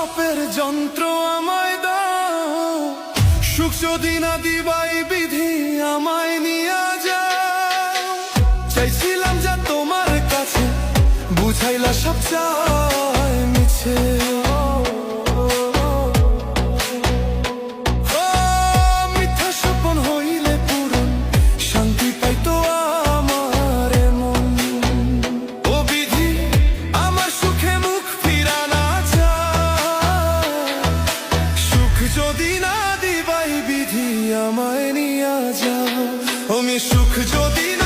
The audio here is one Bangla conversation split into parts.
পাপের যন্ত্র আমায় দাও। সুখ যদি না দিবাই বিধি আমায় নিয়ে যাও। চাইছিলাম যা তোমার কাছে বুঝাইলা সব চাই যদি না দিবাই বিধি আমায় নিয়া যাও। আমি সুখ যদি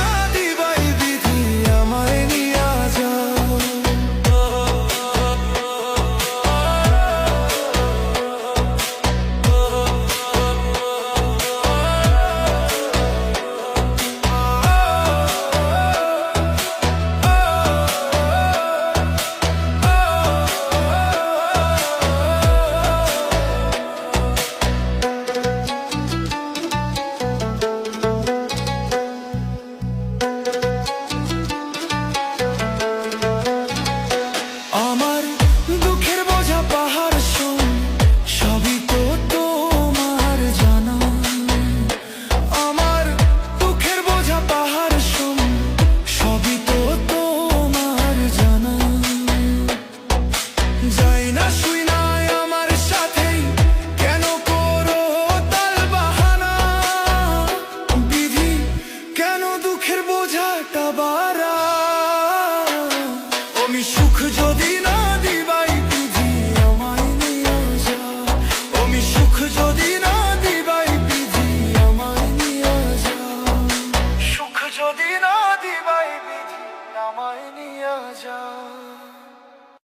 আমি সুখ যদি না দিবাই বিধি আমায় নিয়ে যা। আমি সুখ যদি না দিবাই বিধি আমায় নিয়ে যা। সুখ যদি না